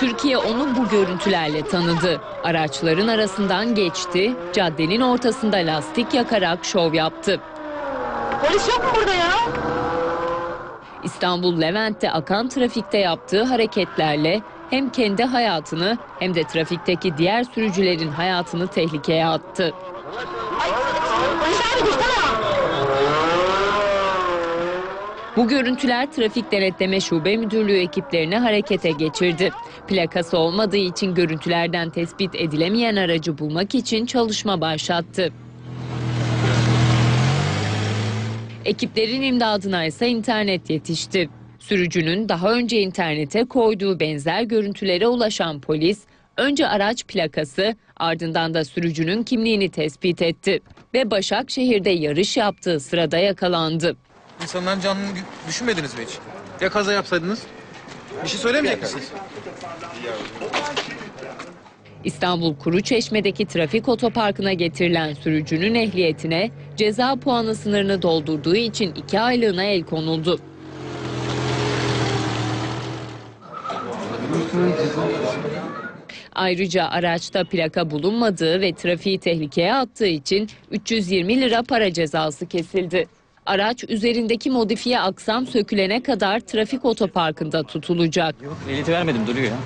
Türkiye onu bu görüntülerle tanıdı. Araçların arasından geçti, caddenin ortasında lastik yakarak şov yaptı. Polis yok mu burada ya? İstanbul Levent'te akan trafikte yaptığı hareketlerle hem kendi hayatını hem de trafikteki diğer sürücülerin hayatını tehlikeye attı. Polis abi. Bu görüntüler Trafik Denetleme Şube Müdürlüğü ekiplerini harekete geçirdi. Plakası olmadığı için görüntülerden tespit edilemeyen aracı bulmak için çalışma başlattı. Ekiplerin imdadına ise internet yetişti. Sürücünün daha önce internete koyduğu benzer görüntülere ulaşan polis, önce araç plakası ardından da sürücünün kimliğini tespit etti ve Başakşehir'de yarış yaptığı sırada yakalandı. İnsanların canını düşünmediniz mi hiç? Ya kaza yapsaydınız? Bir şey söylemeyecek misiniz? İstanbul Kuruçeşme'deki trafik otoparkına getirilen sürücünün ehliyetine ceza puanı sınırını doldurduğu için iki aylığına el konuldu. Ayrıca araçta plaka bulunmadığı ve trafiği tehlikeye attığı için 320 lira para cezası kesildi. Araç üzerindeki modifiye aksam sökülene kadar trafik otoparkında tutulacak. Ehliyeti vermedim duruyor ya.